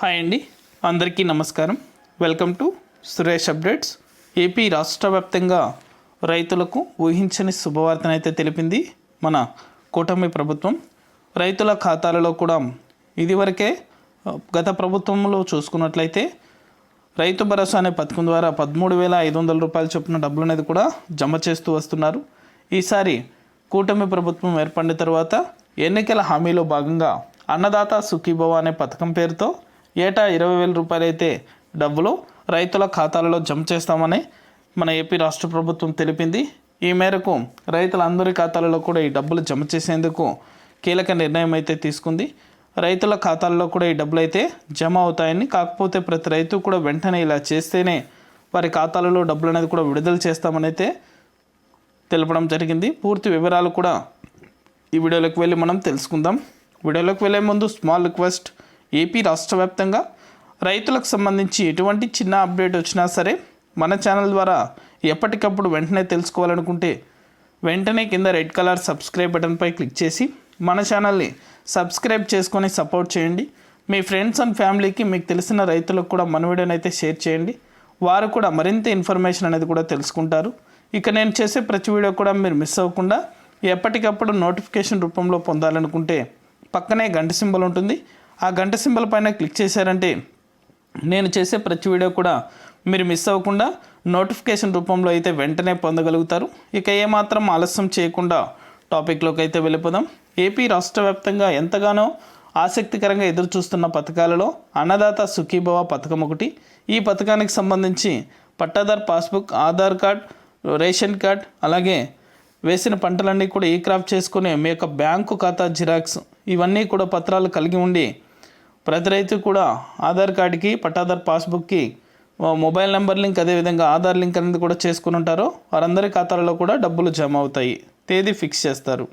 Hi అండి. అందరికీ నమస్కారం. Welcome to Suresh updates. AP రాష్ట్ర వ్యాప్తంగా రైతులకు ఊహించని శుభవార్తనైతే తెలిపింది మన కూటమి ప్రభుత్వం. రైతుల ఖాతాలలో కూడా ఇదివరకే గత ప్రభుత్వంలో చూసుకున్నట్లయితే రైతు భరోసా అనే పథకం ద్వారా పదమూడు వేల ఐదు వందల రూపాయలు చొప్పున డబ్బులు అనేది కూడా జమ చేస్తూ వస్తున్నారు. ఈసారి కూటమి ప్రభుత్వం ఏర్పడిన తర్వాత ఎన్నికల హామీలో భాగంగా అన్నదాత సుఖీభవ అనే పథకం పేరుతో ఏటా ఇరవై వేల రూపాయలు అయితే డబ్బులు రైతుల ఖాతాలలో జమ చేస్తామని మన ఏపీ రాష్ట్ర ప్రభుత్వం తెలిపింది. ఈ మేరకు రైతులందరి ఖాతాలలో కూడా ఈ డబ్బులు జమ చేసేందుకు కీలక నిర్ణయం అయితే తీసుకుంది. రైతుల ఖాతాల్లో కూడా ఈ డబ్బులు అయితే జమ అవుతాయని కాకపోతే ప్రతి రైతు కూడా వెంటనే ఇలా చేస్తేనే వారి ఖాతాలలో డబ్బులు అనేది కూడా విడుదల చేస్తామని అయితే తెలపడం జరిగింది. పూర్తి వివరాలు కూడా ఈ వీడియోలోకి వెళ్ళి మనం తెలుసుకుందాం. వీడియోలోకి వెళ్ళే ముందు స్మాల్ రిక్వెస్ట్ ఏపీ రాష్ట్ర వ్యాప్తంగా రైతులకు సంబంధించి ఎటువంటి చిన్న అప్డేట్ వచ్చినా సరే మన ఛానల్ ద్వారా ఎప్పటికప్పుడు వెంటనే తెలుసుకోవాలనుకుంటే వెంటనే కింద రెడ్ కలర్ సబ్స్క్రైబ్ బటన్పై క్లిక్ చేసి మన ఛానల్ని సబ్స్క్రైబ్ చేసుకొని సపోర్ట్ చేయండి. మీ ఫ్రెండ్స్ అండ్ ఫ్యామిలీకి మీకు తెలిసిన రైతులకు కూడా మన వీడియోని అయితే షేర్ చేయండి. వారు కూడా మరింత ఇన్ఫర్మేషన్ అనేది కూడా తెలుసుకుంటారు. ఇక నేను చేసే ప్రతి వీడియో కూడా మీరు మిస్ అవ్వకుండా ఎప్పటికప్పుడు నోటిఫికేషన్ రూపంలో పొందాలనుకుంటే పక్కనే గంట సింబల్ ఉంటుంది. ఆ గంట సింబల్ పైన క్లిక్ చేశారంటే నేను చేసే ప్రతి వీడియో కూడా మీరు మిస్ అవ్వకుండా నోటిఫికేషన్ రూపంలో అయితే వెంటనే పొందగలుగుతారు. ఇక ఏమాత్రం ఆలస్యం చేయకుండా టాపిక్లోకి అయితే వెళ్ళిపోదాం. ఏపీ రాష్ట్ర వ్యాప్తంగా ఎంతగానో ఆసక్తికరంగా ఎదురు చూస్తున్న పథకాలలో అన్నదాత సుఖీభవ పథకం ఒకటి. ఈ పథకానికి సంబంధించి pattadar passbook Aadhaar card ration card అలాగే వేసిన పంటలన్నీ కూడా ఈ క్రాప్ చేసుకుని మీ యొక్క బ్యాంకు ఖాతా జిరాక్స్ ఇవన్నీ కూడా పత్రాలు కలిగి ఉండి ప్రతి రైతు కూడా ఆధార్ కార్డుకి పట్టాదార్ పాస్బుక్కి మొబైల్ నెంబర్ లింక్ అదేవిధంగా ఆధార్ లింక్ అనేది కూడా చేసుకుని ఉంటారో. వారందరి ఖాతాలలో కూడా డబ్బులు జమ అవుతాయి. తేదీ ఫిక్స్ చేస్తారు.